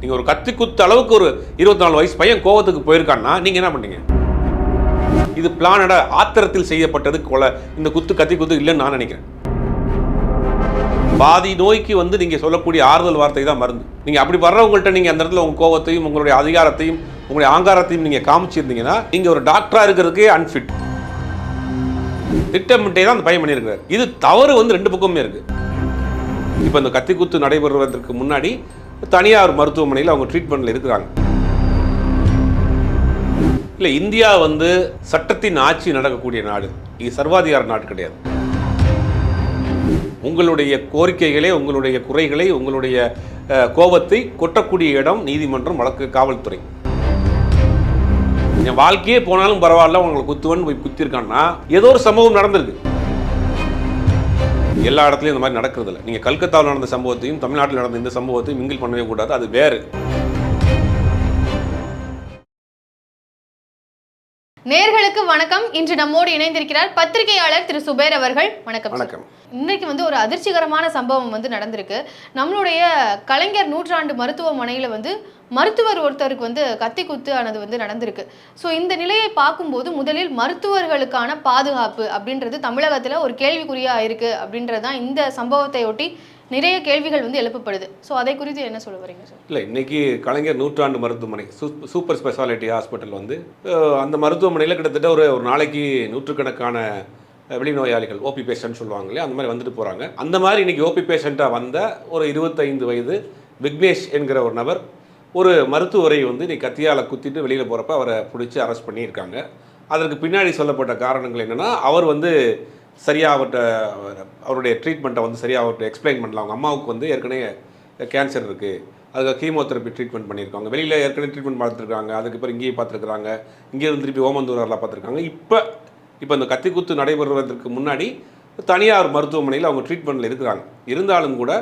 நீங்கள் ஒரு கத்தி குத்த அளவுக்கு ஒரு இருபத்தி நாலு வயசு பையன் கோவத்துக்கு போயிருக்கான்னா நீங்கள் என்ன பண்ணீங்க? இது பிளானட ஆத்திரத்தில் செய்யப்பட்டது கொலை. இந்த குத்து கத்தி குத்து இல்லைன்னு நான் நினைக்கிறேன். பாதி நோய்க்கு வந்து நீங்கள் சொல்லக்கூடிய ஆறுதல் வார்த்தை தான் மருந்து. நீங்கள் அப்படி வர்றவங்கள்ட்ட நீங்கள் அந்த இடத்துல உங்கள் கோவத்தையும் உங்களுடைய அதிகாரத்தையும் உங்களுடைய ஆங்காரத்தையும் நீங்கள் காமிச்சிருந்தீங்கன்னா நீங்கள் ஒரு டாக்டராக இருக்கிறதுக்கே அன்ஃபிட் திட்டமிட்டே தான் அந்த பையன் பண்ணியிருக்கிறார். இது தவறு வந்து ரெண்டு பக்கமுமே இருக்கு. இப்போ இந்த கத்திக்குத்து நடைபெறுவதற்கு முன்னாடி தனியார் மருத்துவமனையில் அவங்க ட்ரீட்மெண்ட்டில் இருக்கிறாங்க. இல்லை இந்தியா வந்து சட்டத்தின் ஆட்சி நடக்கக்கூடிய நாடு. இது சர்வாதிகார நாடு கிடையாது. உங்களுடைய கோரிக்கைகளை உங்களுடைய குறைகளை உங்களுடைய கோபத்தை கொட்டக்கூடிய இடம் நீதிமன்றம் வழக்கு காவல்துறை. என் வாழ்க்கையே போனாலும் பரவாயில்ல உங்களை குத்துவன் போய் குத்திருக்கான்னா ஏதோ ஒரு சம்பவம் நடந்திருக்கு. எல்லா இடத்துலையும் இந்த மாதிரி நடக்கிறது இல்லை நீங்கள் கல்கத்தாவில் நடந்த சம்பவத்தையும் தமிழ்நாட்டில் நடந்த இந்த சம்பவத்தையும் மிங்கில் பண்ணவே கூடாது. அது வேறு. நேர்களுக்கு வணக்கம். இன்று நம்மோடு இணைந்திருக்கிறார் பத்திரிகையாளர் திரு சுபேர் அவர்கள். வணக்கம். வணக்கம். இன்னைக்கு வந்து ஒரு அதிர்ச்சிகரமான சம்பவம் வந்து நடந்திருக்கு. நம்மளுடைய கலைஞர் நூற்றாண்டு மருத்துவமனையில் வந்து மருத்துவர் ஒருத்தருக்கு வந்து கத்தி குத்து ஆனது வந்து நடந்திருக்கு. ஸோ இந்த நிலையை பார்க்கும்போது முதலில் மருத்துவர்களுக்கான பாதுகாப்பு அப்படின்றது தமிழகத்தில் ஒரு கேள்விக்குறியாக இருக்கு அப்படின்றது தான் இந்த சம்பவத்தை ஒட்டி நிறைய கேள்விகள் வந்து எழுப்பப்படுது. ஸோ அதை குறித்து என்ன சொல்ல வரீங்க சார் இல்லை இன்னைக்கு கலைஞர் நூற்றாண்டு மருத்துவமனை சூப்பர் ஸ்பெஷாலிட்டி ஹாஸ்பிட்டல் வந்து அந்த மருத்துவமனையில் கிட்டத்தட்ட ஒரு ஒரு நாளைக்கு நூற்றுக்கணக்கான வெளிநோயாளிகள் ஓபி பேஷண்ட் சொல்லுவாங்க இல்லையா? அந்த மாதிரி வந்துட்டு போகிறாங்க அந்த மாதிரி இன்னைக்கு ஓபி பேஷண்ட்டாக வந்த ஒரு இருபத்தைந்து வயது விக்னேஷ் என்கிற ஒரு நபர் ஒரு மருத்துவரை வந்து இன்றைக்கி கத்தியால் குத்திட்டு வெளியில் போகிறப்ப அவரை பிடிச்சி அரெஸ்ட் பண்ணியிருக்காங்க. அதற்கு பின்னாடி சொல்லப்பட்ட காரணங்கள் என்னென்னா அவர் வந்து சரியாக அவர்கிட்ட அவருடைய ட்ரீட்மெண்ட்டை வந்து சரியாக அவர்கிட்ட எக்ஸ்பிளைன் பண்ணல. அவங்க அம்மாவுக்கு வந்து ஏற்கனவே கேன்சர் இருக்குது அதுக்கு கீமோதெரப்பி ட்ரீட்மெண்ட் பண்ணியிருக்காங்க. வெளியில் ஏற்கனவே ட்ரீட்மெண்ட் பார்த்துருக்காங்க. அதுக்கு அப்புறம் இங்கேயே பார்த்துருக்காங்க இங்கேருந்து திருப்பி ஓமந்தூரில் பார்த்துருக்காங்க. இப்போ இப்போ இந்த கத்திக்குத்து நடைபெறுவதற்கு முன்னாடி தனியார் மருத்துவமனையில் அவங்க ட்ரீட்மெண்ட்டில் இருக்கிறாங்க. இருந்தாலும் கூட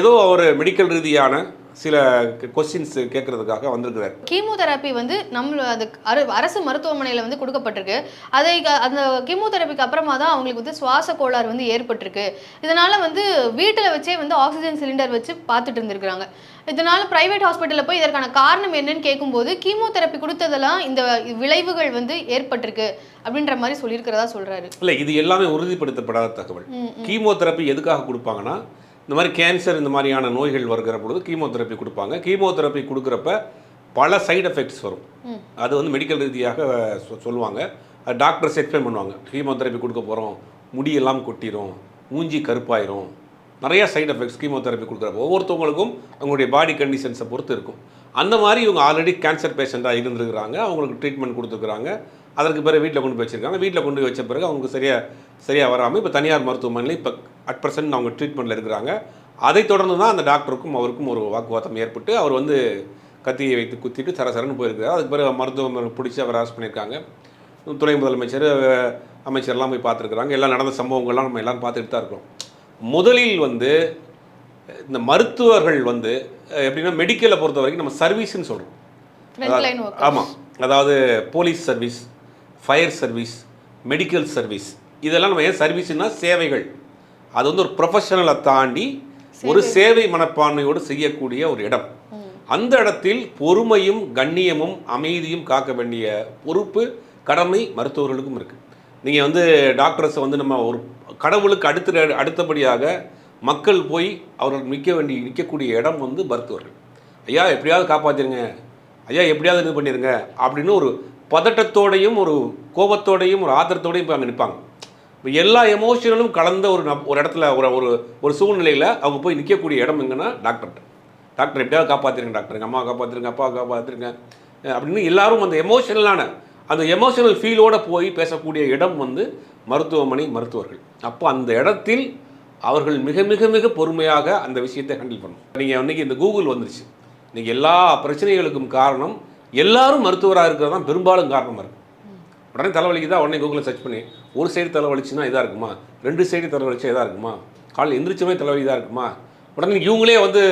ஏதோ ஒரு மெடிக்கல் ரீதியான சில கொஸ்டின்ஸ் கேட்கறதுக்காக வந்திருக்கிறார். கீமோதெரப்பி வந்து நம்ம அது அரு- அரசு மருத்துவமனையில் வந்து கொடுக்கப்பட்டிருக்கு. அதை அந்த கீமோதெரப்பிக்கு அப்புறமா தான் அவங்களுக்கு வந்து சுவாச கோளாறு வந்து ஏற்பட்டிருக்கு. இதனால வந்து வீட்டில் வச்சே வந்து ஆக்சிஜன் சிலிண்டர் வச்சு பார்த்துட்டு இருந்திருக்காங்க இதனால பிரைவேட் ஹாஸ்பிட்டலில் போய் இதற்கான காரணம் என்னன்னு கேட்கும்போது கீமோதெரப்பி கொடுத்ததெல்லாம் இந்த விளைவுகள் வந்து ஏற்பட்டிருக்கு அப்படின்ற மாதிரி சொல்லியிருக்கிறதா சொல்றாரு. இல்லை இது எல்லாமே உறுதிப்படுத்தப்படாத தகவல். கீமோதெரப்பி எதுக்காக கொடுப்பாங்கன்னா இந்த மாதிரி கேன்சர் இந்த மாதிரியான நோய்கள் வருகிற பொழுது கீமோதெரப்பி கொடுப்பாங்க. கீமோதெரப்பி கொடுக்குறப்ப பல சைடு எஃபெக்ட்ஸ் வரும். அது வந்து மெடிக்கல் ரீதியாக சொல்லுவாங்க. அது டாக்டர்ஸ் எக்ஸ்பிளைன் பண்ணுவாங்க. கீமோதெரப்பி கொடுக்க போகிறோம் முடியெல்லாம் கொட்டிரும். மூஞ்சி கருப்பாயிரும். நிறைய சைடு எஃபெக்ட்ஸ் கீமோதெரப்பி கொடுக்குறப்ப ஒவ்வொருத்தவங்களுக்கும் அவங்களுடைய பாடி கண்டிஷன்ஸை பொறுத்து இருக்கும். அந்த மாதிரி இவங்க ஆல்ரெடி கேன்சர் பேஷண்ட்டாக இருந்திருக்கிறாங்க. அவங்களுக்கு ட்ரீட்மெண்ட் கொடுத்துருக்குறாங்க. அதற்கு பிறகு வீட்டில் கொண்டு போய் வச்சிருக்காங்க. வீட்டில் கொண்டு போய் வச்ச பிறகு அவங்களுக்கு சரியாக சரியாக வராமல் இப்போ தனியார் மருத்துவமனையில் இப்போ அட் ப்ரெசன்ட் அவங்க ட்ரீட்மெண்ட்டில் இருக்கிறாங்க. அதைத் தொடர்ந்து தான் அந்த டாக்டருக்கும் அவருக்கும் ஒரு வாக்குவாதம் ஏற்பட்டு அவர் வந்து கத்தியை வைத்து குத்திட்டு சரசரன்னு போயிருக்காரு அதுக்கு பிறகு மருத்துவமனை பிடிச்சி அவர் அரெஸ்ட் பண்ணியிருக்காங்க. துணை முதலமைச்சர் அமைச்சர்லாம் போய் பார்த்துருக்குறாங்க. எல்லாம் நடந்த சம்பவங்கள்லாம் நம்ம எல்லாரும் பார்த்துட்டு தான் இருக்கிறோம். முதலில் வந்து இந்த மருத்துவர்கள் வந்து எப்படின்னா மெடிக்கலை பொறுத்த வரைக்கும் நம்ம சர்வீஸ்ன்னு சொல்கிறோம் ஆமாம் அதாவது police service fire service medical service இதெல்லாம் நம்ம ஏன் சர்வீஸ்னா சேவைகள். அது வந்து ஒரு ப்ரொஃபஷனலை தாண்டி ஒரு சேவை. மனப்பான்மையோடு செய்யக்கூடிய ஒரு இடம். அந்த இடத்தில் பொறுமையும் கண்ணியமும் அமைதியும் காக்க வேண்டிய பொறுப்பு கடமை மருத்துவர்களுக்கும் இருக்குது நீங்கள் வந்து டாக்டர்ஸை வந்து நம்ம ஒரு கடவுளுக்கு அடுத்த அடுத்தபடியாக மக்கள் போய் அவர்கள் நிற்க வேண்டிய நிற்கக்கூடிய இடம் வந்து மருத்துவர்கள். ஐயா எப்படியாவது காப்பாற்றிருங்க ஐயா எப்படியாவது இது பண்ணிடுங்க அப்படின்னு ஒரு பதட்டத்தோடையும் ஒரு கோபத்தோடையும் ஒரு ஆத்திரத்தோடையும் போய் அங்கே நிற்பாங்க எல்லா எமோஷனலும் கலந்த ஒரு நம் ஒரு இடத்துல ஒரு ஒரு ஒரு சூழ்நிலையில் அவங்க போய் நிற்கக்கூடிய இடம் எங்கன்னா டாக்டர்கிட்ட டாக்டர் எப்படியாவது காப்பாற்றிருங்க டாக்டர் எங்கள் அம்மா காப்பாற்றிருங்க அப்பா காப்பாற்றிருங்க அப்படின்னு எல்லாரும் அந்த எமோஷனலான அந்த எமோஷனல் ஃபீலோடு போய் பேசக்கூடிய இடம் வந்து மருத்துவமனை மருத்துவர்கள். அப்போ அந்த இடத்தில் அவர்கள் மிக மிக மிக பொறுமையாக அந்த விஷயத்தை ஹேண்டில் பண்ணணும். நீங்கள் அன்றைக்கி இந்த கூகுள் வந்துருச்சு. இன்றைக்கி எல்லா பிரச்சனைகளுக்கும் காரணம் எல்லாரும் மருத்துவராக இருக்கிறது தான் பெரும்பாலும் காரணமாக இருக்குது உடனே தலைவலிக்குதா? உடனே கூகுளில் சர்ச் பண்ணி ஒரு சைடு தலைவலிச்சுன்னா இதாக இருக்குமா? ரெண்டு சைடு தலைவலிச்சா இதாக இருக்குமா? காலையில் எந்திரிச்சமே தலைவலி இதாக இருக்குமா? உடனே இவங்களே வந்து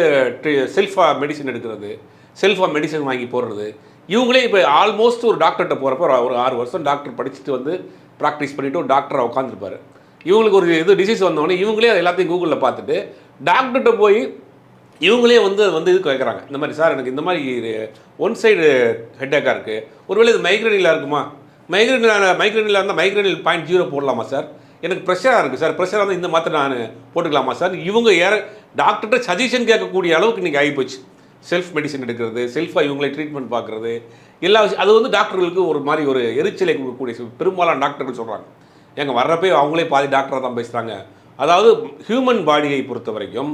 செல்ஃபாக மெடிசன் எடுக்கிறது செல்ஃபாக மெடிசன் வாங்கி போடுறது. இவங்களே இப்போ ஆல்மோஸ்ட் ஒரு டாக்டர்கிட்ட போகிறப்ப ஒரு- ஆறு வருஷம் டாக்டர் படிச்சுட்டு வந்து ப்ராக்டிஸ் பண்ணிவிட்டு ஒரு டாக்டராக உட்காந்துருப்பாரு இவங்களுக்கு ஒரு இது டிசீஸ் வந்தோடனே இவங்களே அது எல்லாத்தையும் கூகுளில் பார்த்துட்டு டாக்டர்கிட்ட போய் இவங்களே வந்து வந்து இதுக்கு வைக்கிறாங்க இந்த மாதிரி சார் எனக்கு இந்த மாதிரி ஒன் சைடு ஹெட்டேக்காக இருக்குது ஒருவேளை இது மைக்ரேனில் இருக்குமா? மைக்ரேனில் மைக்ரேனில் இருந்தால் மைக்ரேனில் பாயிண்ட் ஜீரோ போடலாமா சார் எனக்கு ப்ரெஷராக இருக்குது சார் ப்ரெஷராக இருந்தால் இந்த மாத்திரை நான் போட்டுக்கலாமா சார் இவங்க ஏற டாக்டர்கிட்ட சஜஷன் கேட்கக்கூடிய அளவுக்கு இன்றைக்கி ஆகிப்போச்சு. செல்ஃப் மெடிசன் எடுக்கிறது செல்ஃபாக இவங்களே ட்ரீட்மெண்ட் பார்க்குறது எல்லா விஷயம் அது வந்து டாக்டர்களுக்கு ஒரு மாதிரி ஒரு எரிச்சலை கொடுக்கக்கூடிய பெரும்பாலான டாக்டர்கள் சொல்கிறாங்க ஏங்க வர்றப்பே அவங்களே பாதி டாக்டராக தான் பேசுகிறாங்க அதாவது ஹியூமன் பாடியை பொறுத்த வரைக்கும்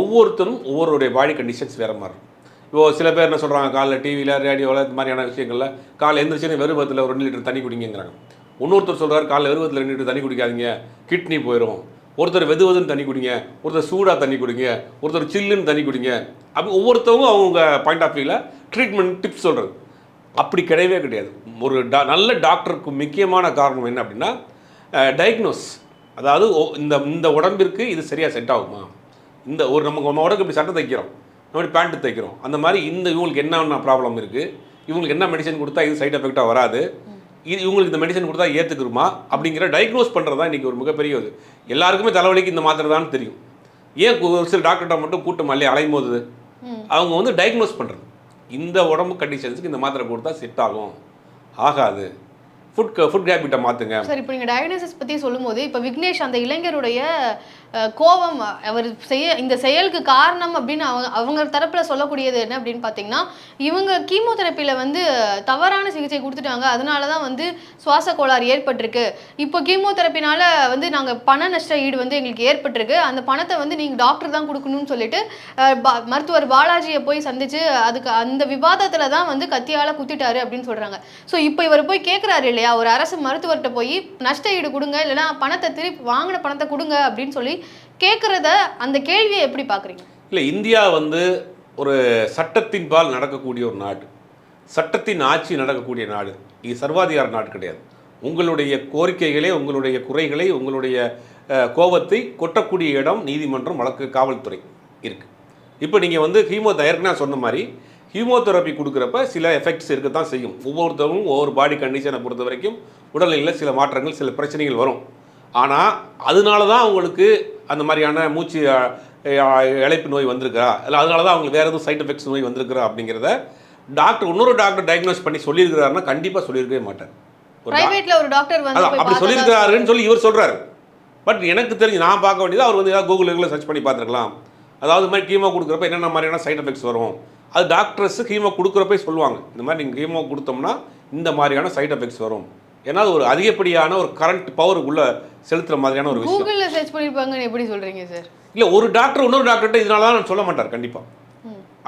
ஒவ்வொருத்தரும் ஒவ்வொருடைய பாடி கண்டிஷன்ஸ் வேறு மாதிரி இருக்கும். இப்போ சில பேர் என்ன சொல்கிறாங்க காலைல டிவியில் ரேடியோவில் இந்த மாதிரியான விஷயங்களில் காலை எந்திரிச்சு வெறுபத்தில் ஒரு ரெண்டு லிட்டர் தண்ணி குடிங்கிறாங்க இன்னொருத்தர் சொல்கிறார் காலைல வெறுபத்தில் ரெண்டு லிட்டர் தண்ணி குடிக்காதீங்க கிட்னி போயிடும் ஒருத்தர் வெது வெதுன்னு தண்ணி குடிங்க ஒருத்தர் சூடாக தண்ணி குடிங்க ஒருத்தர் சில்லுன்னு தண்ணி குடிங்க. அப்படி ஒவ்வொருத்தவங்க அவங்க பாயிண்ட் ஆஃப் வியூவில் ட்ரீட்மெண்ட் டிப்ஸ் சொல்கிறது அப்படி கிடையவே கிடையாது. ஒரு டா நல்ல டாக்டருக்கு முக்கியமான காரணம் என்ன அப்படின்னா டயக்னோஸ் அதாவது ஓ- இந்த இந்த உடம்பிற்கு இது சரியாக செட் ஆகுமா? இந்த ஒரு நமக்கு நம்ம உடம்புக்கு இப்படி சட்டை தைக்கிறோம். நம்ம இப்படி பேண்ட் தைக்கிறோம் அந்த மாதிரி இந்த இவங்களுக்கு என்னென்ன ப்ராப்ளம் இருக்குது இவங்களுக்கு என்ன மெடிசன் கொடுத்தா இது சைட் எஃபெக்டாக வராது? இது இவங்களுக்கு இந்த மெடிசன் கொடுத்தா ஏற்றுக்குருமா அப்படிங்கிற டயக்னோஸ் பண்ணுறது தான் இன்றைக்கி ஒரு மிகப்பெரிய இது எல்லாருக்குமே தலைவலிக்கு இந்த மாத்திரை தான் தெரியும். ஏன் ஒரு சில டாக்டர்கிட்ட மட்டும் கூட்டம் மல்லி அலையும் போது அவங்க வந்து டயக்னோஸ் பண்ணுறது இந்த உடம்பு கண்டிஷன்ஸுக்கு இந்த மாத்திரை கொடுத்தா செட் ஆகும். ஆகாது. ஃபுட் ஃபுட் ஹேபிட்டை மாற்றுங்க சார் இப்போ நீங்கள் டயக்னோசிஸ் பற்றி சொல்லும்போது இப்போ விக்னேஷ் அந்த இளைஞருடைய கோபம் அவர் செய்ய இந்த செயலுக்கு காரணம் அப்படின்னு அவங்க அவங்க தரப்பில் சொல்லக்கூடியது என்ன அப்படின்னு பார்த்தீங்கன்னா இவங்க கீமோதெரப்பியில் வந்து தவறான சிகிச்சை கொடுத்துட்டாங்க. அதனால தான் வந்து சுவாச கோளாறு ஏற்பட்டிருக்கு. இப்போ கீமோதெரப்பினால வந்து நாங்கள் பண நஷ்ட ஈடு வந்து எங்களுக்கு ஏற்பட்டிருக்கு. அந்த பணத்தை வந்து நீங்கள் டாக்டர் தான் கொடுக்கணும்னு சொல்லிட்டு மருத்துவர் பாலாஜியை போய் சந்திச்சு அதுக்கு அந்த விவாதத்தில் தான் வந்து கத்தியால் குத்திட்டாரு அப்படின்னு சொல்கிறாங்க ஸோ இப்போ இவர் போய் கேட்குறாரு இல்லையா ஒரு அரசு மருத்துவர்கிட்ட போய் நஷ்ட ஈடு கொடுங்க இல்லைன்னா பணத்தை திருப்பி வாங்கின பணத்தை கொடுங்க அப்படின்னு சொல்லி கேட்குறத அந்த கேள்வியை எப்படி பார்க்குறீங்க இல்லை இந்தியா வந்து ஒரு சட்டத்தின் பால் நடக்கக்கூடிய ஒரு நாடு. சட்டத்தின் ஆட்சி நடக்கக்கூடிய நாடு. இது சர்வாதிகார நாடு கிடையாது. உங்களுடைய கோரிக்கைகளை உங்களுடைய குறைகளை உங்களுடைய கோபத்தை கொட்டக்கூடிய இடம் நீதிமன்றம் வழக்கு காவல்துறை இருக்குது இப்போ நீங்கள் வந்து ஹீமோ ஏற்கனவே சொன்ன மாதிரி ஹீமோதெரப்பி கொடுக்குறப்ப சில எஃபெக்ட்ஸ் இருக்க தான் செய்யும். ஒவ்வொருத்தவங்களும் ஒவ்வொரு பாடி கண்டிஷனை பொறுத்த வரைக்கும் உடல்நிலையில் சில மாற்றங்கள் சில பிரச்சனைகள் வரும். ஆனால் அதனால தான் அவங்களுக்கு அந்த மாதிரியான மூச்சு இழைப்பு நோய் வந்திருக்கா இல்லை அதனால தான் அவங்களுக்கு வேறு எதுவும் சைட் எஃபெக்ட்ஸ் நோய் வந்திருக்கிறா அப்படிங்கிறத டாக்டர் இன்னொரு டாக்டர் டயக்னோஸ் பண்ணி சொல்லியிருக்கிறாருன்னா கண்டிப்பாக சொல்லியிருக்கவே மாட்டார். ஒரு doc- பிரைவேட்ல ஒரு டாக்டர் வந்து அப்படி சொல்லியிருக்கிறாருன்னு சொல்லி இவர் சொல்கிறாரு பட் எனக்கு தெரிஞ்சு நான் பார்க்க வேண்டியது அவர் வந்து ஏதாவது கூகுளில் சர்ச் பண்ணி பார்த்துருக்கலாம். அதாவது மாதிரி கீமோ கொடுக்குறப்ப என்னென்ன மாதிரியான சைட் எஃபெக்ட்ஸ் வரும்? அது டாக்டர்ஸ் கீமோ கொடுக்குறப்பே சொல்லுவாங்க. இந்த மாதிரி நீங்கள் கீமோ கொடுத்தோம்னா இந்த மாதிரியான சைட் எஃபெக்ட்ஸ் வரும். ஏன்னா ஒரு அதிகப்படியான ஒரு கரண்ட் பவர் உள்ள செலுத்துற மாதிரியான ஒரு விஷயம். கூகுள்ல சர்ச் எப்படி சொல்றீங்க சார் இல்லை ஒரு டாக்டர் இன்னொரு டாக்டர்கிட்ட இதனால தான் சொல்ல மாட்டார் கண்டிப்பாக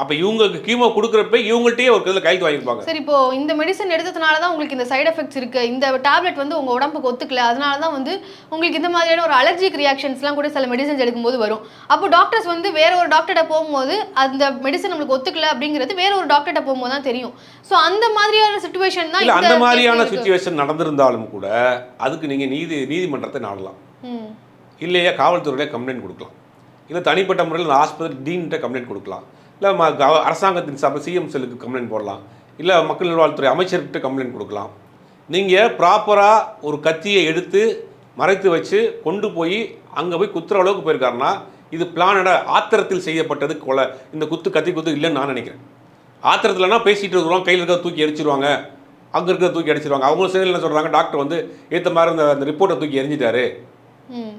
அப்போ இவங்களுக்கு கீமோ கொடுக்குறப்ப இவங்கள்ட்டயே ஒரு இதில் கைக்கு வாங்கியிருப்பாங்க சரி இப்போ இந்த மெடிசன் எடுத்ததுனால தான் உங்களுக்கு இந்த சைடு எஃபெக்ட்ஸ் இருக்கு. இந்த டேப்லெட் வந்து உங்க உடம்புக்கு ஒத்துக்கல. அதனால தான் வந்து உங்களுக்கு இந்த மாதிரியான ஒரு அலர்ஜிக் ரியாக்ஷன்ஸ்லாம் கூட சில மெடிசன்ஸ் எடுக்கும்போது வரும். அப்போ டாக்டர்ஸ் வந்து வேற ஒரு டாக்டர்கிட்ட போகும்போது அந்த மெடிசன் நம்மளுக்கு ஒத்துக்கல அப்படிங்கிறது வேற ஒரு டாக்டர்கிட்ட போகும்போது தான் தெரியும். ஸோ அந்த மாதிரியான சுச்சுவேஷன் தான் அந்த மாதிரியான. சுச்சுவேஷன் நடந்திருந்தாலும் கூட அதுக்கு நீங்கள் நீதி நீதிமன்றத்தை நாடலாம். இல்லையா காவல்துறையில கம்ப்ளைண்ட் கொடுக்கலாம். இல்லை தனிப்பட்ட முறையில் ஆஸ்பத்திரி டீன்கிட்ட கம்ப்ளைண்ட் கொடுக்கலாம். இல்லை அரசாங்கத்தின் சார்பில் சிஎம் செல்லுக்கு கம்ப்ளைண்ட் போடலாம். இல்லை மக்கள் நல்வாழ்வுத்துறை அமைச்சர்கிட்ட கம்ப்ளைண்ட் கொடுக்கலாம். நீங்கள் ப்ராப்பராக ஒரு கத்தியை எடுத்து மறைத்து வச்சு கொண்டு போய் அங்கே போய் குத்துற அளவுக்கு போயிருக்காருன்னா இது பிளானட ஆத்திரத்தில் செய்யப்பட்டது கொலை. இந்த குத்து கத்தி குத்து இல்லைன்னு நான் நினைக்கிறேன். ஆத்திரத்தில்னா பேசிகிட்டு இருக்கிறோம் கையில் இருக்கிறத தூக்கி அடிச்சிருவாங்க அங்கே இருக்கிறத தூக்கி அடிச்சிருவாங்க. அவங்களும் சரி என்ன சொல்கிறாங்க டாக்டர் வந்து ஏற்ற மாதிரி அந்த அந்த ரிப்போர்ட்டை தூக்கி எரிஞ்சிட்டாரு.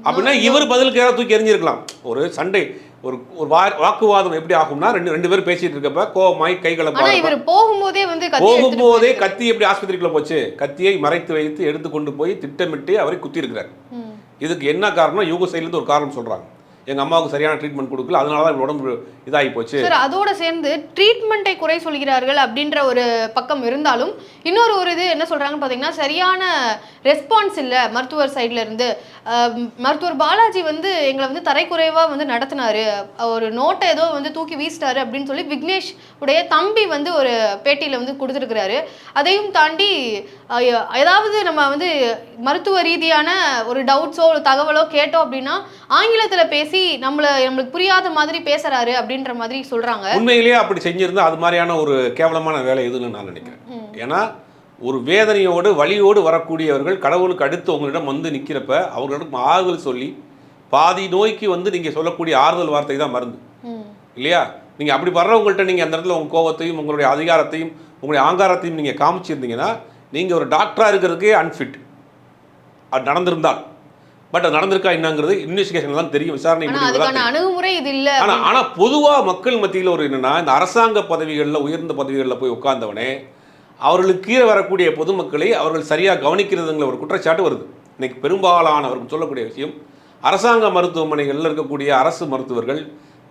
அப்படின்னா இவர் பதிலுக்கு யாராவது தூக்கி எறிஞ்சிருக்கலாம். ஒரு சண்டை ஒரு ஒரு வாக்குவாதம் எப்படி ஆகும்னா ரெண்டு ரெண்டு பேரும் பேசிட்டு இருக்கப்ப கோவமாய் கை ஆனா கலப்பாங்க இவர் போகும்போதே வந்து போகும்போதே. கத்தி எப்படி ஆஸ்பத்திரிக்குள்ள போச்சு? கத்தியை மறைத்து வைத்து எடுத்து கொண்டு போய் திட்டமிட்டு அவரை குத்தி இருக்கிறார். இதுக்கு என்ன காரணம்? யூக சைட்லேருந்து ஒரு காரணம் சொல்றாங்க. எங்கள் அம்மாவுக்கு சரியான ட்ரீட்மெண்ட் கொடுக்கல. அதனால தான் உடம்பு இதாகி போச்சு. சார் அதோட சேர்ந்து ட்ரீட்மெண்ட்டை குறை சொல்கிறார்கள் அப்படின்ற ஒரு பக்கம் இருந்தாலும் இன்னொரு ஒரு இது என்ன சொல்றாங்கன்னு பார்த்தீங்கன்னா சரியான ரெஸ்பான்ஸ் இல்லை மருத்துவர் சைட்ல இருந்து. மருத்துவர் பாலாஜி வந்து எங்களை வந்து தரைக்குறைவாக வந்து நடத்தினாரு. ஒரு நோட்டை ஏதோ வந்து தூக்கி வீசிட்டாரு அப்படின்னு சொல்லி விக்னேஷ் உடைய தம்பி வந்து ஒரு பேட்டியில் வந்து கொடுத்துருக்கிறாரு. அதையும் தாண்டி ஏதாவது நம்ம வந்து மருத்துவ ரீதியான ஒரு டவுட்ஸோ ஒரு தகவலோ கேட்டோம் அப்படின்னா ஆங்கிலத்தில் பேசி நம்மள நம்மளுக்கு புரியாத மாதிரி பேசுறாரு அப்படின்ற மாதிரி சொல்றாங்க. உண்மையிலேயே அப்படி செஞ்சிருந்தா அது மாதிரியான ஒரு கேவலமான வேலை எதுன்னு நான் நினைக்கிறேன். ஏன்னா ஒரு வேதனையோடு வலியோடு வரக்கூடியவர்கள் கடவுளுக்கு அடுத்து உங்களிடம் வந்து நிற்கிறப்ப அவர்களிடம் ஆறுதல் சொல்லி பாதி நோய்க்கு வந்து நீங்கள் சொல்லக்கூடிய ஆறுதல் வார்த்தை தான் மருந்து. இல்லையா? நீங்கள் அப்படி வர்றவங்கள்ட்ட நீங்கள் அந்த இடத்துல உங்கள் கோவத்தையும் உங்களுடைய அதிகாரத்தையும் உங்களுடைய ஆங்காரத்தையும் நீங்கள் காமிச்சிருந்தீங்கன்னா நீங்கள் ஒரு டாக்டராக இருக்கிறதுக்கே அன்ஃபிட் அது நடந்திருந்தால். பட் அது நடந்திருக்கா என்னங்கிறது இன்வெஸ்டிகேஷன் தான் தெரியும். விசாரணை அணுகுமுறை இது இல்ல ஆனா ஆனா பொதுவா மக்கள் மத்தியில் ஒரு என்னன்னா இந்த அரசாங்க பதவிகளில் உயர்ந்த பதவிகளில் போய் உட்கார்ந்தவனே அவர்களுக்கு கீழே வரக்கூடிய பொதுமக்களை அவர்கள் சரியா கவனிக்கிறதுங்கிற ஒரு குற்றச்சாட்டு வருது. இன்னைக்கு பெரும்பாலானவர்கள் சொல்லக்கூடிய விஷயம் அரசாங்க மருத்துவமனைகளில் இருக்கக்கூடிய அரசு மருத்துவர்கள்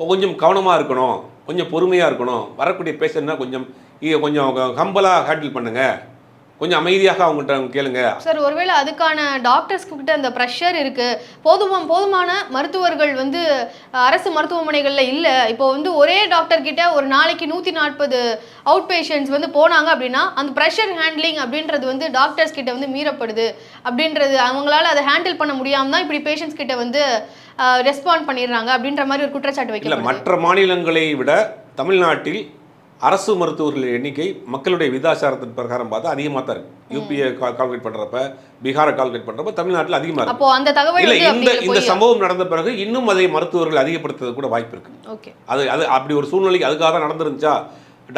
கொஞ்சம் கவனமா இருக்கணும் கொஞ்சம் பொறுமையா இருக்கணும் வரக்கூடிய பேஷண்ட்னா கொஞ்சம் கொஞ்சம் ஹம்பலா ஹேண்டில் பண்ணுங்க கொஞ்சம் அமைதியாக அவங்கள்ட்ட கேளுங்க. சார் ஒருவேளை அதுக்கான டாக்டர்ஸ் கிட்ட அந்த ப்ரெஷர் இருக்கு. போதுமா போதுமான மருத்துவர்கள் வந்து அரசு மருத்துவமனைகள்ல இல்ல. இப்போ வந்து ஒரே டாக்டர் கிட்ட ஒரு நாளைக்கு நூத்தி நாற்பது அவுட் பேஷண்ட்ஸ் வந்து போனாங்க அப்படின்னா அந்த ப்ரெஷர் ஹேண்ட்லிங் அப்படின்றது வந்து டாக்டர்ஸ் கிட்ட வந்து மீறப்படுது. அப்படின்றது அவங்களால அதை ஹேண்டில் பண்ண முடியாம தான் இப்படி பேஷண்ட்ஸ் கிட்ட வந்து ரெஸ்பாண்ட் பண்ணிடுறாங்க அப்படின்ற மாதிரி ஒரு குற்றச்சாட்டு வைக்கப்படுது. மற்ற மாநிலங்களை விட தமிழ்நாட்டில் அரசு மருத்துவர்கள் எண்ணிக்கை மக்களுடைய விதாசாரத்தின் பிரகாரம் பார்த்தா அதிகமாக தான் இருக்கு. யூபிஏ கால்குலேட் பண்ணுறப்ப பீகாரை கால்குலேட் பண்ணுறப்ப தமிழ்நாட்டில் அதிகமாக இருக்கு. அப்போ அந்த தகவல் இல்லை இந்த இந்த? சம்பவம் நடந்த பிறகு இன்னும் அதை மருத்துவர்கள் அதிகப்படுத்துறது கூட வாய்ப்பு இருக்கு. ஓகே. அது அது அப்படி ஒரு சூழ்நிலைக்கு அதுக்காக தான் நடந்துருந்துச்சா?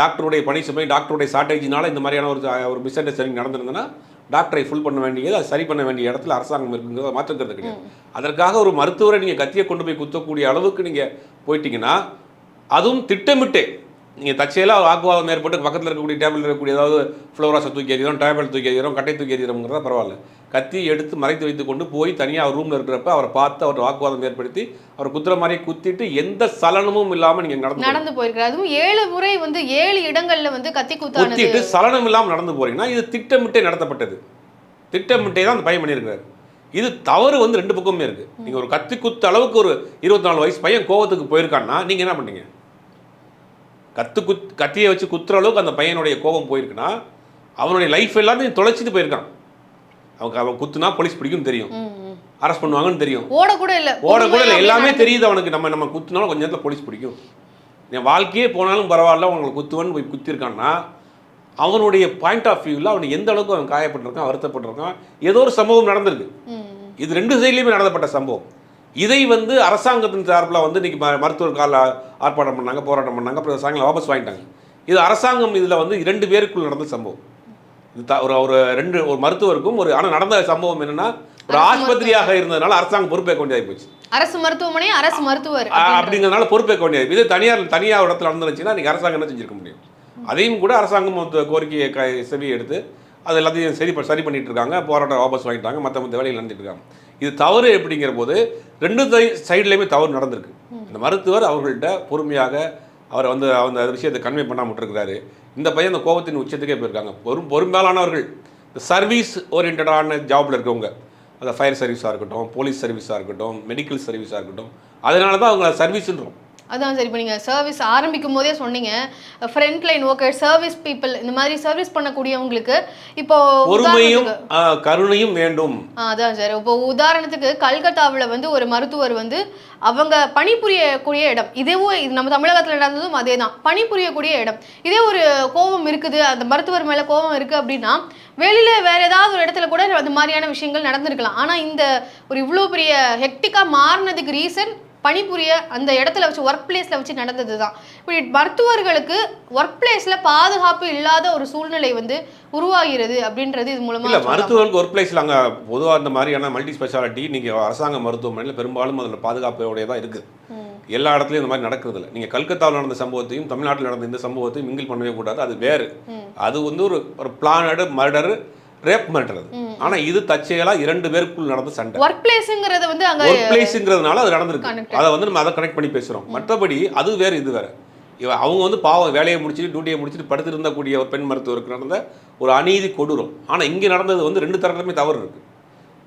டாக்டருடைய பணி சுமை டாக்டருடைய ஷார்ட்டேஜினால இந்த மாதிரியான ஒரு ஒரு மிஸ் அண்டர்ஸ்டாண்டிங் நடந்திருந்ததுன்னா டாக்டரை ஃபுல் பண்ண வேண்டியது அது சரி பண்ண வேண்டிய இடத்துல அரசாங்கம் இருக்குங்கிறத மாற்றுக்கிறது கிடையாது. அதற்காக ஒரு மருத்துவரை நீங்கள் கத்தியை கொண்டு போய் குத்தக்கூடிய அளவுக்கு நீங்கள் போயிட்டீங்கன்னா அதுவும் திட்டமிட்டே நீங்கள் தற்செயலாக வாக்குவாதம் ஏற்பட்டு பக்கத்தில் இருக்கக்கூடிய டேபிள் இருக்கக்கூடிய ஏதாவது ஃப்ளோராஸை தூக்கி எறிகிறோம் டேபிள் தூக்கி எறிகிறோம் கட்டை தூக்கி எறிகிறோங்கிறதா பரவாயில்ல. கத்தி எடுத்து மறைத்து வைத்து கொண்டு போய் தனியாக அவர் ரூமில் இருக்கிறப்ப அவரை பார்த்து அவர் வாக்குவாதம் ஏற்படுத்தி அவர் குத்துற மாதிரி குத்திட்டு எந்த சலனமும் இல்லாமல் நீங்கள் நடந்து நடந்து போயிருக்காரு அதுவும் ஏழு முறை வந்து ஏழு இடங்கள்ல வந்து கத்தி குத்திட்டு சலனம் இல்லாமல் நடந்து போறீங்கன்னா இது திட்டமிட்டே நடத்தப்பட்டது. திட்டமிட்டே தான் அந்த பையன் பண்ணியிருக்காரு இது தவறு வந்து ரெண்டு பக்கமுமே இருக்கு. நீங்க ஒரு கத்தி குத்து அளவுக்கு ஒரு இருபத்தி நாலு வயசு பையன் கோவத்துக்கு போயிருக்கான்னா நீங்க என்ன பண்ணீங்க கத்து குத் கத்தியை வச்சு குத்துற அளவுக்கு அந்த பையனுடைய கோபம் போயிருக்குன்னா அவனுடைய லைஃப் எல்லாமே தொலைச்சிட்டு போயிருக்கான். அவங்க அவன் குத்துனா போலீஸ் பிடிக்கும் தெரியும். அரெஸ்ட் பண்ணுவாங்கன்னு தெரியும். ஓட கூட இல்ல. ஓட கூட இல்லை. எல்லாமே தெரியுது அவனுக்கு. நம்ம நம்ம குத்துனாலும் கொஞ்ச நேரத்தில் போலீஸ் பிடிக்கும். என் வாழ்க்கையே போனாலும் பரவாயில்ல அவங்களை குத்துவன்னு போய் குத்திருக்கான்னா அவனுடைய பாயிண்ட் ஆஃப் வியூவில் அவனுக்கு எந்த அளவுக்கு அவன் காயப்பட்டிருக்கான் வருத்தப்பட்டிருக்கான் ஏதோ ஒரு சம்பவம் நடந்திருக்கு. இது ரெண்டு சைட்லையுமே நடத்தப்பட்ட சம்பவம். இதை வந்து அரசாங்கத்தின் சார்பில் வந்து இன்னைக்கு ம- மருத்துவர் கால ஆர்ப்பாட்டம் பண்ணாங்க போராட்டம் பண்ணாங்க அப்புறம் சாயங்காலம் வாபஸ் வாங்கிட்டாங்க. இது அரசாங்கம் இதில் வந்து இரண்டு பேருக்குள் நடந்த சம்பவம். இது த- ஒரு ஒரு ரெண்டு ஒரு மருத்துவருக்கும் ஒரு ஆனால் நடந்த சம்பவம் என்னன்னா ஒரு ஆஸ்பத்திரியாக இருந்ததுனால அரசாங்கம் பொறுப்பேற்க வேண்டியதாகி போச்சு. அரசு மருத்துவமனை அரசு மருத்துவர் அப்படிங்கிறதுனால பொறுப்பேற்க வேண்டியது இது தனியார் தனியார் இடத்துல நடந்துருச்சுன்னா நீங்கள் அரசாங்கம் என்ன செஞ்சிருக்க முடியும்? அதையும் கூட அரசாங்கம் கோரிக்கையை க செவி எடுத்து அது எல்லாத்தையும் சரி சரி பண்ணிட்டு இருக்காங்க. போராட்டம் வாபஸ் வாங்கிட்டாங்க. மற்ற மற்ற வேலையில் நடந்துட்டு இருக்காங்க. இது தவறு அப்படிங்கிற போது ரெண்டு சைட்லேயுமே தவறு நடந்திருக்கு. இந்த மருத்துவர் அவர்கள்ட்ட பொறுமையாக அவர் வந்து அந்த விஷயத்தை கன்வே பண்ணாம விட்டுருக்கிறாரு. இந்த பையன் அந்த கோபத்தின் உச்சத்துக்கே போயிருக்காங்க. பொறும் பொறும்பாலானவர்கள் இந்த சர்வீஸ் ஓரியன்டான ஜாப்ல இருக்கவங்க அந்த ஃபயர் சர்வீஸாக இருக்கட்டும் போலீஸ் சர்வீஸாக இருக்கட்டும் மெடிக்கல் சர்வீஸாக இருக்கட்டும் அதனால தான் அவங்க சர்வீஸ்ன்றோம் அதான் சரி இப்போ நீங்கள் சர்வீஸ் ஆரம்பிக்கும் போதே சொன்னீங்க. Front line worker service people இந்த மாதிரி சர்வீஸ் பண்ணக்கூடியவங்களுக்கு இப்போ பொறுமையும் கருணையும் வேண்டும். அதான் சார். இப்போ உதாரணத்துக்கு கல்கத்தாவில் வந்து ஒரு மருத்துவர் வந்து அவங்க பணிபுரியக்கூடிய இடம். இதேவும் இது நம்ம தமிழகத்தில் நடந்ததும் அதே தான் பணிபுரியக்கூடிய இடம். இதே ஒரு கோபம் இருக்குது அந்த மருத்துவர் மேலே கோபம் இருக்குது அப்படின்னா வெளியில வேற ஏதாவது ஒரு இடத்துல கூட அந்த மாதிரியான விஷயங்கள் நடந்திருக்கலாம். ஆனால் இந்த ஒரு இவ்வளோ பெரிய ஹெக்டிக்காக மாறினதுக்கு ரீசன் பணிபுரிய அந்த இடத்துல வச்சு ஒர்க் பிளேஸில் வச்சு நடந்தது தான் இப்படி மருத்துவர்களுக்கு ஒர்க் பிளேஸில் பாதுகாப்பு இல்லாத ஒரு சூழ்நிலை வந்து உருவாகிறது அப்படின்றது இது மூலமா இல்ல. மருத்துவர்களுக்கு ஒர்க் பிளேஸில் அங்கே பொதுவாக இந்த மாதிரியான மல்டி ஸ்பெஷாலிட்டி நீங்கள் அரசாங்க மருத்துவமனையில் பெரும்பாலும் அதில் பாதுகாப்போடைய தான் இருக்குது. எல்லா இடத்துலையும் இந்த மாதிரி நடக்கிறது இல்லை நீங்கள் கல்கத்தாவில் நடந்த சம்பவத்தையும் தமிழ்நாட்டில் நடந்த இந்த சம்பவத்தையும் மிங்கில் பண்ணவே கூடாது அது வேறு. அது வந்து ஒரு ஒரு பிளானடு மர்டர் ரேப் மர்டர் அது. ம். ஆனால் இது தற்செயலாக இரண்டு பேருக்குள் நடந்த சண்டை. ஒர்க் பிளேஸுங்கிறது வந்து அங்க ஒர்க் பிளேஸுங்கிறதுனால அது நடந்திருக்கு. அதை வந்து நம்ம அதை கனெக்ட் பண்ணி பேசுகிறோம் மற்றபடி அது வேறு இது வேறு. அவங்க வந்து பாவம் வேலையை முடிச்சுட்டு டியூட்டியை முடிச்சுட்டு படுத்திருந்தக்கூடிய ஒரு பெண் மருத்துவருக்கு நடந்த ஒரு அநீதி கொடூரம். ஆனால் இங்கே நடந்தது வந்து ரெண்டு தரப்புலையுமே தவறு இருக்குது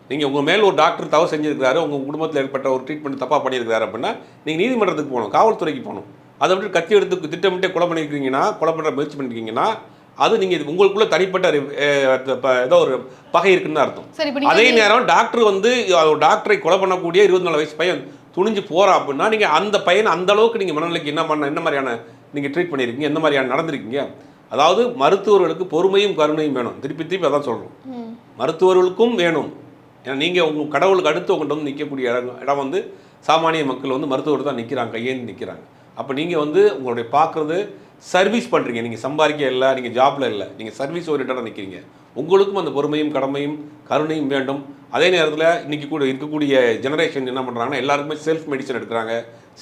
நீங்கள் உங்கள் மேல் ஒரு டாக்டர் தவறு செஞ்சிருக்காரு உங்கள் குடும்பத்தில் ஏற்பட்ட ஒரு ட்ரீட்மெண்ட் தப்பாக பண்ணியிருக்காரு அப்படின்னா நீங்கள் நீதிமன்றத்துக்கு போகணும் காவல்துறைக்கு போகணும். அதை விட்டு கத்தி எடுத்து திட்டமிட்டே கொலை பண்ணியிருக்கீங்கன்னா கொலை பண்ணுற முயற்சி பண்ணிருக்கீங்கன்னா அது நீங்கள் உங்களுக்குள்ள தனிப்பட்ட ஏதோ ஒரு பகை இருக்குன்னு அர்த்தம். அதே நீங்க நேரம் டாக்டர் வந்து டாக்டரை கொலை பண்ணக்கூடிய இருபத்தி நாலு வயசு பையன் துணிஞ்சு போறா அப்படின்னா நீங்க அந்த பையனை அந்த அளவுக்கு நீங்க மனநிலைக்கு என்ன பண்ண என்ன மாதிரியான நீங்க ட்ரீட் பண்ணியிருக்கீங்க எந்த மாதிரியான நடந்திருக்கீங்க? அதாவது மருத்துவர்களுக்கு பொறுமையும் கருணையும் வேணும். திருப்பி திருப்பி அதான் சொல்றோம். மருத்துவர்களுக்கும் வேணும். ஏன்னா நீங்க உங்க கடவுளுக்கு அடுத்து உங்கள்கிட்ட வந்து நிற்கக்கூடிய இடம் இடம் வந்து சாமானிய மக்கள் வந்து மருத்துவர் தான் நிற்கிறாங்க கையேந்தி நிற்கிறாங்க அப்போ நீங்கள் வந்து உங்களுடைய பார்க்குறது சர்வீஸ் பண்ணுறீங்க நீங்கள் சம்பாதிக்க இல்லை நீங்கள் ஜாப்பில் இல்லை நீங்கள் சர்வீஸ் ஓரியன்டாக நிற்கிறீங்க உங்களுக்கும் அந்த பொறுமையும் கடமையும் கருணையும் வேண்டும். அதே நேரத்தில் இன்றைக்கி கூட இருக்கக்கூடிய ஜெனரேஷன் என்ன பண்ணுறாங்கன்னா எல்லாருக்குமே செல்ஃப் மெடிசன் எடுக்கிறாங்க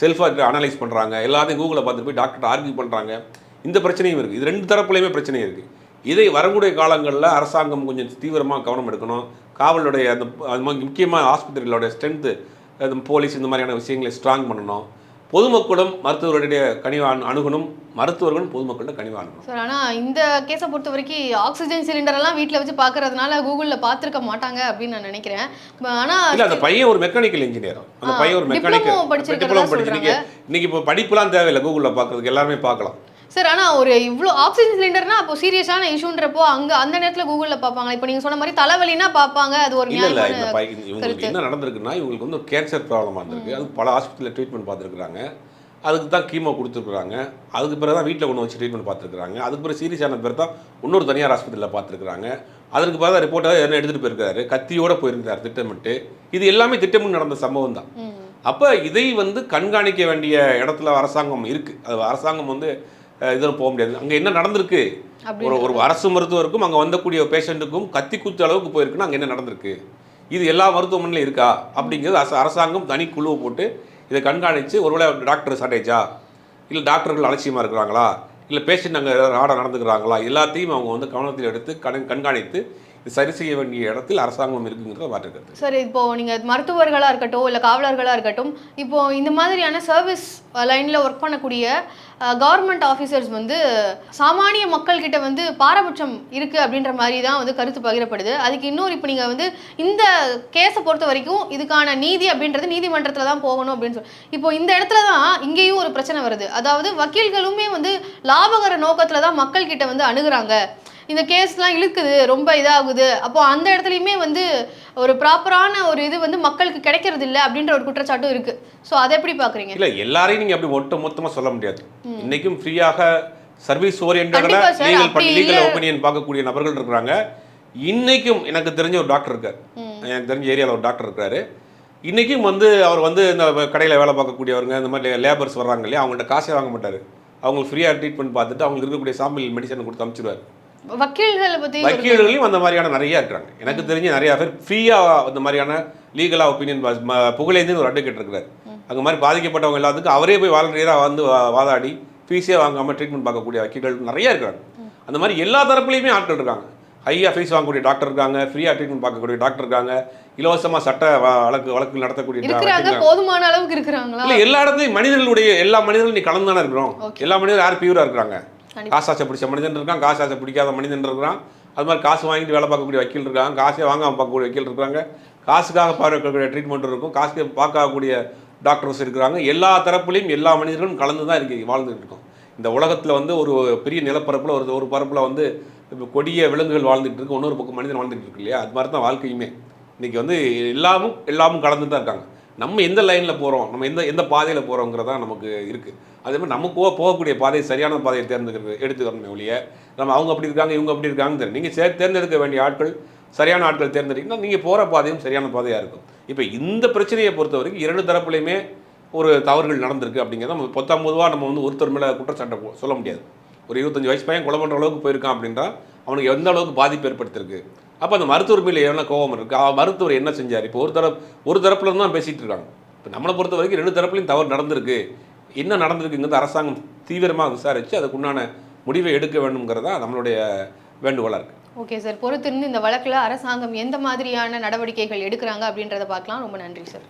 செல்ஃபாக அனலைஸ் பண்ணுறாங்க எல்லாத்தையும் கூகுளில் பார்த்துட்டு போய் டாக்டர் ஆர்கியூ பண்ணுறாங்க இந்த பிரச்சனையும் இருக்குது இது ரெண்டு தரப்புலையுமே பிரச்சனை இருக்குது இதை வரக்கூடிய காலங்களில் அரசாங்கம் கொஞ்சம் தீவிரமாக கவனம் எடுக்கணும். காவலுடைய அந்த அது மாதிரி முக்கியமாக ஆஸ்பத்திரிகளோட ஸ்ட்ரென்த்து போலீஸ் இந்த மாதிரியான விஷயங்களை ஸ்ட்ராங் பண்ணணும். பொதுமக்களும் மருத்துவருடைய கனிவா அணுகணும். மருத்துவர்களும் பொதுமக்களிடம் கனிவா அணுகணும். சார் ஆனால் இந்த கேஸை பொறுத்த வரைக்கும் ஆக்சிஜன் சிலிண்டர் எல்லாம் வீட்டில் வச்சு பார்க்கறதுனால கூகுளில் பார்த்துருக்க மாட்டாங்க அப்படின்னு நான் நினைக்கிறேன். ஆனால் இல்ல அந்த பையன் ஒரு மெக்கானிக்கல் இன்ஜினியர் அந்த பையன் ஒரு மெக்கானிக்கல் டிப்ளமோ படிச்சிருக்கீங்க இன்னைக்கு இப்போ படிப்புலாம் தேவையில்லை கூகுளில் பார்க்கறதுக்கு எல்லாருமே பார்க்கலாம் சார் ஆனால் ஒரு இவ்வளோ ஆக்சிஜன் சிலிண்டர்னா அப்போ சீரியஸான இஷ்யூன்றப்போ அங்கே அந்த நேரத்தில் கூகுளில் பார்ப்பாங்க இப்போ நீங்கள் சொன்ன மாதிரி தலைவலினா பார்ப்பாங்க அது ஒரு இல்ல இவங்களுக்கு என்ன நடந்திருக்குன்னா இவங்களுக்கு வந்து கேன்சர் ப்ராப்ளமாக இருந்திருக்கு அது பல ஹாஸ்பிட்டலில் ட்ரீட்மெண்ட் பார்த்துருக்குறாங்க. அதுக்கு தான் கீமோ கொடுத்துருக்குறாங்க. அதுக்கு பிறகு தான் வீட்டில் கொண்டு வச்சு ட்ரீட்மெண்ட் பார்த்துருக்குறாங்க. அதுக்கு பிறகு சீரியஸ் ஆன பிறகு தான் இன்னொரு தனியார் ஹாஸ்பிட்டலில் பார்த்துருக்குறாங்க. அதுக்கு பிறகு தான் ரிப்போர்ட்டாக என்ன எடுத்துகிட்டு போயிருக்காரு. கத்தியோட போயிருக்காரு திட்டமிட்டு. இது எல்லாமே திட்டமிட்டு நடந்த சம்பவம் தான். அப்போ இதை வந்து கண்காணிக்க வேண்டிய இடத்துல அரசாங்கம் இருக்குது அது அரசாங்கம் வந்து இதில் போக முடியாது. அங்கே என்ன நடந்திருக்கு? ஒரு ஒரு அரசு மருத்துவருக்கும் அங்கே வந்தக்கூடிய பேஷண்ட்டுக்கும் கத்தி குத்து அளவுக்கு போயிருக்குன்னா அங்கே என்ன நடந்திருக்கு? இது எல்லா மருத்துவமனையிலும் இருக்கா? அப்படிங்கிறது அரசு அரசாங்கம் தனி குழுவை போட்டு இதை கண்காணித்து ஒருவேளை டாக்டர் ஷார்டேஜா இல்லை டாக்டர்கள் அலட்சியமாக இருக்கிறாங்களா? இல்லை பேஷண்ட் அங்கே ஆட நடந்துக்கிறாங்களா? எல்லாத்தையும் அவங்க வந்து கவனத்தில் எடுத்து கண் கண்காணித்து இது சரி செய்ய வேண்டிய இடத்தில் அரசாங்கம் இருக்குங்கிறத மாற்றுக்கிறது சார் இப்போ நீங்க மருத்துவர்களா இருக்கட்டும் இல்ல காவலர்களா இருக்கட்டும் இப்போ இந்த மாதிரியான சர்வீஸ் லைன்ல ஒர்க் பண்ணக்கூடிய கவர்மெண்ட் ஆஃபீஸர்ஸ் வந்து சாமானிய மக்கள் கிட்ட வந்து பாரபட்சம் இருக்கு அப்படின்ற மாதிரி தான் வந்து கருத்து பகிரப்படுது. அதுக்கு இன்னொரு இப்போ நீங்க வந்து இந்த கேஸை பொறுத்த வரைக்கும் இதுக்கான நீதி அப்படின்றது நீதிமன்றத்துல தான் போகணும் அப்படின்னு சொல்லி இப்போ இந்த இடத்துல தான் இங்கேயும் ஒரு பிரச்சனை வருது. அதாவது வக்கீல்களுமே வந்து லாபகர நோக்கத்துல தான் மக்கள் கிட்ட வந்து அணுகுறாங்க. இந்த கேஸ்லாம் இழுக்குது ரொம்ப இதாகுது. அப்போ அந்த இடத்துலையுமே வந்து ஒரு ப்ராப்பரான ஒரு இது வந்து மக்களுக்கு கிடைக்கிறது இல்லை அப்படின்ற ஒரு குற்றச்சாட்டும் இருக்கு. ஸோ அதை எப்படி பார்க்குறீங்க இல்ல எல்லாரையும் நீங்க அப்படி ஒட்டு மொத்தமா சொல்ல முடியாது. இன்னைக்கும் ஃப்ரீயாக சர்வீஸ் ஓரியன்டா கண்டிப்பா sir, லீகல். ஒப்பீனியன் பார்க்கக்கூடிய நபர்கள் இருக்கிறாங்க. இன்னைக்கும் எனக்கு தெரிஞ்ச ஒரு டாக்டர் இருக்கார். எனக்கு தெரிஞ்ச ஏரியாவில் ஒரு டாக்டர் இருக்காரு. இன்னைக்கும் வந்து அவர் வந்து இந்த கடையில் வேலை பார்க்கக்கூடியவங்க இந்த மாதிரி லேபர்ஸ் வர்றாங்க இல்லையா அவங்கள்ட்ட காசே வாங்க மாட்டாரு. அவங்களுக்கு ஃப்ரீயாக ட்ரீட்மெண்ட் பார்த்துட்டு அவங்களுக்கு இருக்கக்கூடிய சாம்பிள் மெடிசன் கொடுத்து அனுப்பிச்சிடுவார். வக்கீல்களை ஒரு- வக்கீல்களையும் அந்த மாதிரியான நிறைய இருக்கிறாங்க. எனக்கு தெரிஞ்ச நிறைய பேர் ஃப்ரீயாக அந்த மாதிரியான லீகலாக ஒப்பீனியன் புகழேந்தின்னு ஒரு அட்வொகேட் இருக்கிறார். அந்த மாதிரி பாதிக்கப்பட்டவங்க எல்லாத்துக்கும் அவரே போய் வாலண்டியராக வந்து வாதாடி ஃபீஸே வாங்காமல் ட்ரீட்மெண்ட் பார்க்கக்கூடிய வக்கீல்கள் நிறைய இருக்காங்க அந்த மாதிரி எல்லா தரப்புலையுமே ஆட்கள் இருக்காங்க. ஹையாக ஃபீஸ் வாங்கக்கூடிய டாக்டர் இருக்காங்க ஃப்ரீயாக ட்ரீட்மெண்ட் பார்க்கக்கூடிய டாக்டர் இருக்காங்க இலவசமாக சட்ட வழக்கு வழக்கு நடத்தக்கூடிய இருக்கிறாங்க. போதுமான அளவுக்கு இருக்கிறாங்களா? இல்ல எல்லா இடத்துலையும் மனிதர்களுடைய எல்லா மனிதர்களும் நீ கலந்து தானே இருக்கிறோம். எல்லா மனிதரும் யார் பியூரா இருக்கிறாங்க? காசு ஆசை பிடிச்ச மனிதன் இருக்கான் காசு ஆசை பிடிக்காத மனிதன் இருக்கிறான். அது மாதிரி காசு வாங்கிட்டு வேலை பார்க்கக்கூடிய வக்கீல் இருக்காங்க காசே வாங்காம பார்க்கக்கூடிய வக்கீல் இருக்காங்க காசுக்காக பார்க்கக்கூடிய ட்ரீட்மெண்ட் இருக்கும் காசுக்கு பார்க்கக்கூடிய டாக்டர்ஸ் இருக்கிறாங்க. எல்லா தரப்புலையும் எல்லா மனிதர்களும் கலந்து தான் இருக்கு வாழ்ந்துட்டு இருக்கோம். இந்த உலகத்தில் வந்து ஒரு பெரிய நிலப்பரப்பில் ஒரு ஒரு பரப்பில் வந்து இப்போ கொடிய விலங்குகள் வாழ்ந்துட்டு இருக்கு இன்னொரு பக்கம் மனிதன் வாழ்ந்துட்டு இருக்கு இல்லையா? அது மாதிரி தான் வாழ்க்கையுமே. இன்றைக்கி வந்து எல்லாமும் எல்லாமும் கலந்து தான் இருக்காங்க. நம்ம எந்த லைனில் போகிறோம் நம்ம எந்த எந்த பாதையில் போகிறோங்கிறதா நமக்கு இருக்குது அதே மாதிரி நமக்கு போக போகக்கூடிய பாதை சரியான பாதையை தேர்ந்தெடுக்கிறது எடுத்துக்கணுமே ஒழிய நம்ம அவங்க அப்படி இருக்காங்க இவங்க அப்படி இருக்காங்கன்னு தெரியும். நீங்கள் சே தேர்ந்தெடுக்க வேண்டிய ஆட்கள் சரியான ஆட்கள் தேர்ந்தெடுக்கணும் நீங்கள் போகிற பாதையும் சரியான பாதையாக இருக்கும். இப்போ இந்த பிரச்சனையை பொறுத்த வரைக்கும் இரண்டு தரப்புலையுமே ஒரு தவறுகள் நடந்திருக்கு அப்படிங்கிறத நம்ம பத்தாம் பொதுவாக நம்ம வந்து ஒருத்தர் மேலே குற்றச்சாட்டை சொல்ல முடியாது. ஒரு இருபத்தஞ்சி வயசு பையன் கொலை பண்ணுற அளவுக்கு போயிருக்கான் அப்படின்றா அவனுக்கு எந்த அளவுக்கு பாதிப்பு ஏற்படுத்திருக்கு அப்போ அந்த மருத்துவர் மேலே என்ன கோபம் இருக்குது மருத்துவர் என்ன செஞ்சார்? இப்போ ஒரு தரப்பு ஒரு தரப்புல தான் பேசிகிட்டு இருக்காங்க. இப்போ நம்மளை பொறுத்த வரைக்கும் ரெண்டு தரப்புலையும் தவறு நடந்திருக்கு. என்ன நடந்திருக்குங்கிறது அரசாங்கம் தீவிரமாக விசாரித்து அதுக்குண்டான முடிவை எடுக்க வேண்டும்ங்கிறதா நம்மளுடைய வேண்டுகோளாக இருக்குது ஓகே சார். பொறுத்திருந்து இந்த வழக்கில் அரசாங்கம் எந்த மாதிரியான நடவடிக்கைகள் எடுக்கிறாங்க அப்படின்றத பார்க்கலாம். ரொம்ப நன்றி சார்.